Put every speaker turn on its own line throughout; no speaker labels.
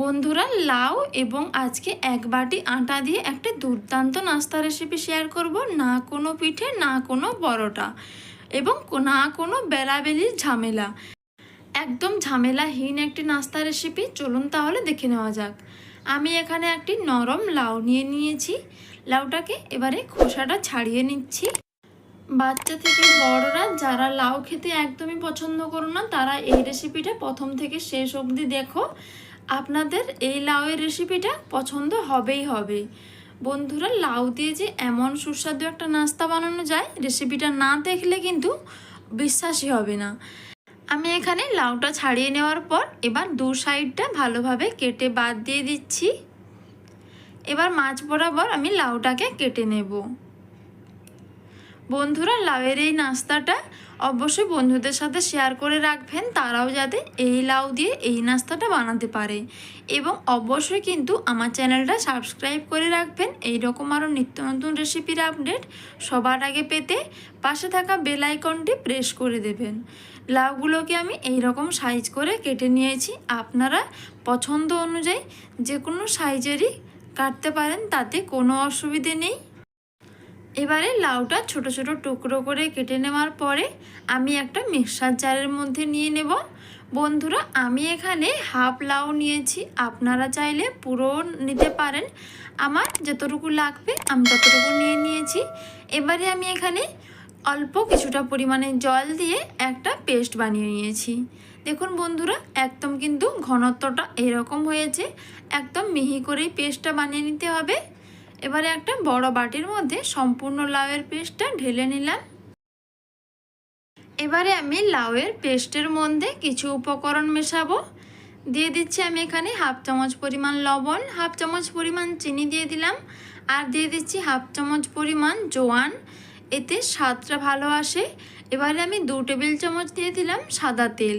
বন্ধুরা লাউ এবং আজকে এক বাটি আটা দিয়ে একটা দুর্দান্ত নাস্তা রেসিপি শেয়ার করব। না কোনো পিঠে, না কোনো পরোটা এবং না কোনো বেলাবেলির ঝামেলা। একদম ঝামেলাহীন একটি নাস্তা রেসিপি চলুন তাহলে দেখে নেওয়া যাক। আমি এখানে একটি নরম লাউ নিয়ে নিয়েছি। লাউটাকে এবারে খোসাটা ছাড়িয়ে নিচ্ছি। বাচ্চা থেকে বড়রা যারা লাউ খেতে একদমই পছন্দ করো না, তারা এই রেসিপিটা প্রথম থেকে শেষ অবধি দেখো। আপনাদের এই লাউয়ের রেসিপিটা পছন্দ হবেই হবে। বন্ধুরা, লাউ দিয়ে যে এমন সুস্বাদু একটা নাস্তা বানানো যায় রেসিপিটা না দেখলে কিন্তু বিশ্বাসই হবে না। আমি এখানে লাউটা ছাড়িয়ে নেওয়ার পর এবার দু সাইডটা ভালোভাবে কেটে বাদ দিয়ে দিচ্ছি। এবার মাছ বরাবর আমি লাউটাকে কেটে নেব। বন্ধুরা, লাউয়ের এই নাস্তাটা অবশ্যই বন্ধুদের সাথে শেয়ার করে রাখবেন। তারাও যাতে এই লাউ দিয়ে এই নাস্তাটা বানাতে পারে। এবং অবশ্যই কিন্তু আমার চ্যানেলটা সাবস্ক্রাইব করে রাখবেন। এই রকম আরও নিত্য নতুন রেসিপির আপডেট সবার আগে পেতে পাশে থাকা বেল আইকনটি প্রেস করে দেবেন। লাউগুলোকে আমি এই রকম সাইজ করে কেটে নিয়েছি। আপনারা পছন্দ অনুযায়ী যে কোনো সাইজেরই কাটতে পারেন, তাতে কোনো অসুবিধে নেই। এবারে লাউটা ছোট ছোট টুকরো করে কেটে নেওয়ার পরে আমি একটা মিক্সার জারের মধ্যে নিয়ে নেব। বন্ধুরা, আমি এখানে হাফ লাউ নিয়েছি। আপনারা চাইলে পুরো নিতে পারেন। আমার যতটুকু লাগবে, আমি ততটুকু নিয়ে নিয়েছি। এবারে আমি এখানে অল্প কিছুটা পরিমাণে জল দিয়ে একটা পেস্ট বানিয়ে নিয়েছি। দেখুন বন্ধুরা, একদম কিন্তু ঘনত্বটা এরকম হয়েছে। একদম মিহি করেই পেস্টটা বানিয়ে নিতে হবে। এবারে একটা বড় বাটির মধ্যে সম্পূর্ণ লাউয়ের পেস্টটা ঢেলে নিলাম। এবারে আমি লাউয়ের পেস্টের মধ্যে কিছু উপকরণ মেশাবো। দিয়ে দিচ্ছি আমি এখানে হাফ চামচ পরিমাণ লবণ, হাফ চামচ পরিমাণ চিনি দিয়ে দিলাম আর দিয়ে দিচ্ছি হাফ চামচ পরিমাণ জোয়ান। এতে স্বাদটা ভালো আসে। এবারে আমি দু টেবিল চামচ দিয়ে দিলাম সাদা তেল।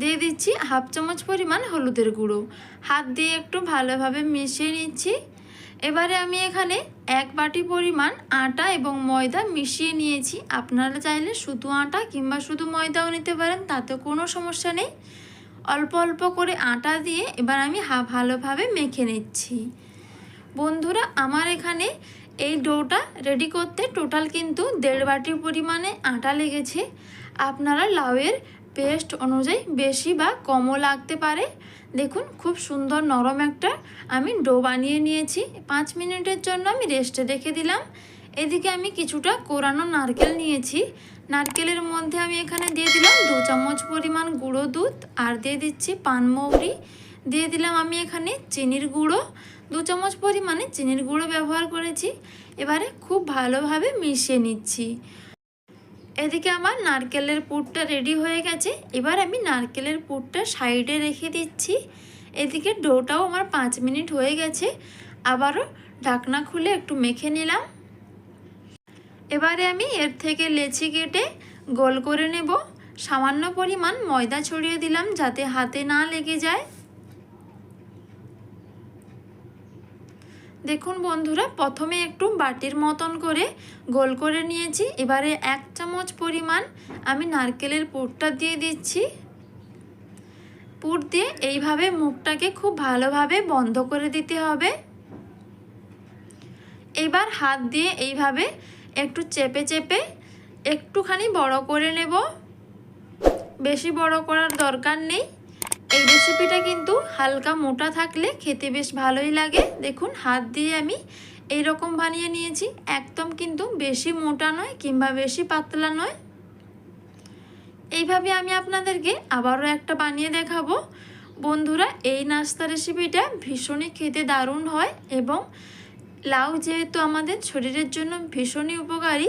দিয়ে দিচ্ছি হাফ চামচ পরিমাণ হলুদের গুঁড়ো। হাত দিয়ে একটু ভালোভাবে মিশিয়ে নিচ্ছি। এবারে আমি এখানে এক বাটি পরিমাণ আটা এবং ময়দা মিশিয়ে নিয়েছি। আপনারা চাইলে শুধু আটা কিংবা শুধু ময়দাও নিতে পারেন তাতে কোনো সমস্যা নেই। অল্প অল্প করে আটা দিয়ে এবার আমি হা, ভালোভাবে মেখে নিচ্ছি। বন্ধুরা, আমার এখানে এই ডোটা রেডি করতে টোটাল কিন্তু দেড় বাটি পরিমাণে আটা লেগেছে। আপনারা লাউয়ের পেস্ট অনুযায়ী বেশি বা কমও লাগতে পারে। দেখুন, খুব সুন্দর নরম একটা আমি ডো বানিয়ে নিয়েছি। পাঁচ মিনিটের জন্য আমি রেস্টে রেখে দিলাম। এদিকে আমি কিছুটা কোরানো নারকেল নিয়েছি। নারকেলের মধ্যে আমি এখানে দিয়ে দিলাম দু চামচ পরিমাণ গুঁড়ো দুধ আর দিয়ে দিচ্ছি পানমৌরি দিয়ে দিলাম আমি এখানে চিনির গুঁড়ো। দু চামচ পরিমাণে চিনির গুঁড়ো ব্যবহার করেছি। এবারে খুব ভালোভাবে মিশিয়ে নিচ্ছি। এদিকে আমার নারকেলের পুরটা রেডি হয়ে গেছে। এবার আমি নারকেলের পুরটা সাইডে রেখে দিচ্ছি। এদিকে ডোটাও আমার পাঁচ মিনিট হয়ে গেছে। আবারও ঢাকনা খুলে একটু মেখে নিলাম। এবারে আমি এর থেকে লেচি কেটে গোল করে নেব। সামান্য পরিমাণ ময়দা ছড়িয়ে দিলাম যাতে হাতে না লেগে যায়। দেখুন বন্ধুরা, প্রথমে একটু বাটির মতন করে গোল করে নিয়েছি। এবারে এক চামচ পরিমাণ আমি নারকেলের পুরটা দিয়ে দিচ্ছি। পুর দিয়ে এইভাবে মুখটাকে খুব ভালোভাবে বন্ধ করে দিতে হবে। এবার হাত দিয়ে এইভাবে একটু চেপে চেপে একটুখানি বড় করে নেব। বেশি বড় করার দরকার নেই। রেসিপিটা কিন্তু হালকা মোটা থাকলে খেতে বেশ ভালোই লাগে। দেখুন, হাত দিয়ে আমি এই রকম বানিয়ে নিয়েছি। একদম কিন্তু বেশি মোটা নয় কিংবা বেশি পাতলা নয়। এইভাবে আমি আপনাদেরকে আবারও একটা বানিয়ে দেখাবো। বন্ধুরা, এই নাস্তা রেসিপিটা ভীষণই খেতে দারুণ হয় এবং লাউ যেহেতু আমাদের শরীরের জন্য ভীষণই উপকারী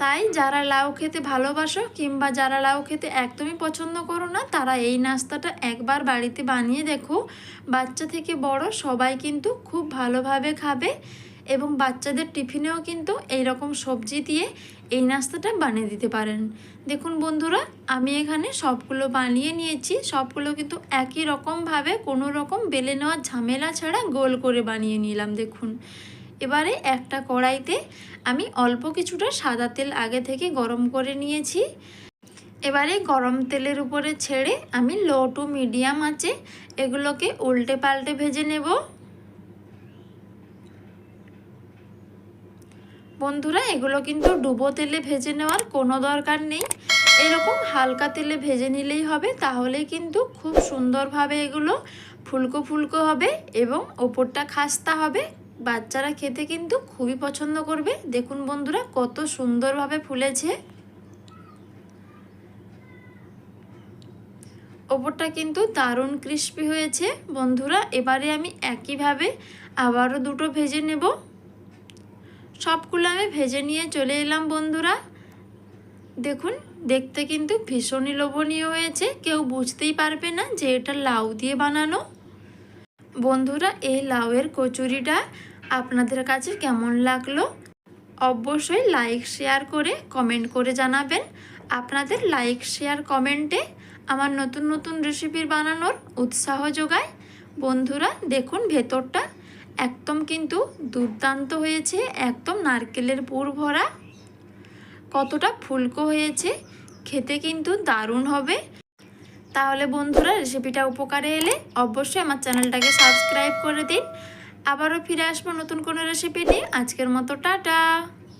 তাই যারা লাউ খেতে ভালোবাসো কিংবা যারা লাউ খেতে একদমই পছন্দ করো না, তারা এই নাস্তাটা একবার বাড়িতে বানিয়ে দেখো। বাচ্চা থেকে বড় সবাই কিন্তু খুব ভালোভাবে খাবে এবং বাচ্চাদের টিফিনেও কিন্তু এই রকম সবজি দিয়ে এই নাস্তাটা বানিয়ে দিতে পারেন। দেখুন বন্ধুরা, আমি এখানে সবগুলো বানিয়ে নিয়েছি। সবগুলো কিন্তু একই রকমভাবে কোনো রকম বেলে নেওয়ার ঝামেলা ছাড়া গোল করে বানিয়ে নিলাম, দেখুন। এবারে একটা কড়াইতে আমি অল্প কিছুটা সাদা তেল আগে থেকে গরম করে নিয়েছি। এবারে গরম তেলের উপরে ছেড়ে আমি লো টু মিডিয়াম আছে এগুলোকে উল্টে পাল্টে ভেজে নেব। বন্ধুরা, এগুলো কিন্তু ডুবো তেলে ভেজে নেওয়ার কোনো দরকার নেই। এরকম হালকা তেলে ভেজে নিলেই হবে, তাহলে কিন্তু খুব সুন্দরভাবে এগুলো ফুলকো ফুলকো হবে এবং ওপরটা খাস্তা হবে। বাচ্চারা খেতে কিন্তু খুবই পছন্দ করবে। দেখুন বন্ধুরা, কত সুন্দরভাবে ফুলেছে। ওপরটা কিন্তু দারুণ ক্রিস্পি হয়েছে। বন্ধুরা, এবারে আমি একইভাবে আবারও দুটো ভেজে নেব। সবগুলো আমি ভেজে নিয়ে চলে এলাম বন্ধুরা। দেখুন, দেখতে কিন্তু ভীষণই লোভনীয় হয়েছে। কেউ বুঝতেই পারবে না যে এটা লাউ দিয়ে বানানো। বন্ধুরা, এই লাউয়ের কচুরিটা আপনাদের কাছে কেমন লাগল? অবশ্যই লাইক শেয়ার করে কমেন্ট করে জানাবেন। আপনাদের লাইক শেয়ার কমেন্টে আমার নতুন নতুন রেসিপির বানানোর উৎসাহ যোগায়। বন্ধুরা, দেখুন ভেতরটা একদম কিন্তু দুর্দান্ত হয়েছে, একদম নারকেলের পুর ভরা। কতটা ফুলকো হয়েছে, খেতে কিন্তু দারুণ হবে। তাহলে বন্ধুরা রেসিপিটা উপকারে এলে অবশ্যই আমার চ্যানেলটাকে সাবস্ক্রাইব করে দিন। আবারও ফিরে আসব নতুন কোনো রেসিপি নিয়ে। আজকের মতো, টাটা!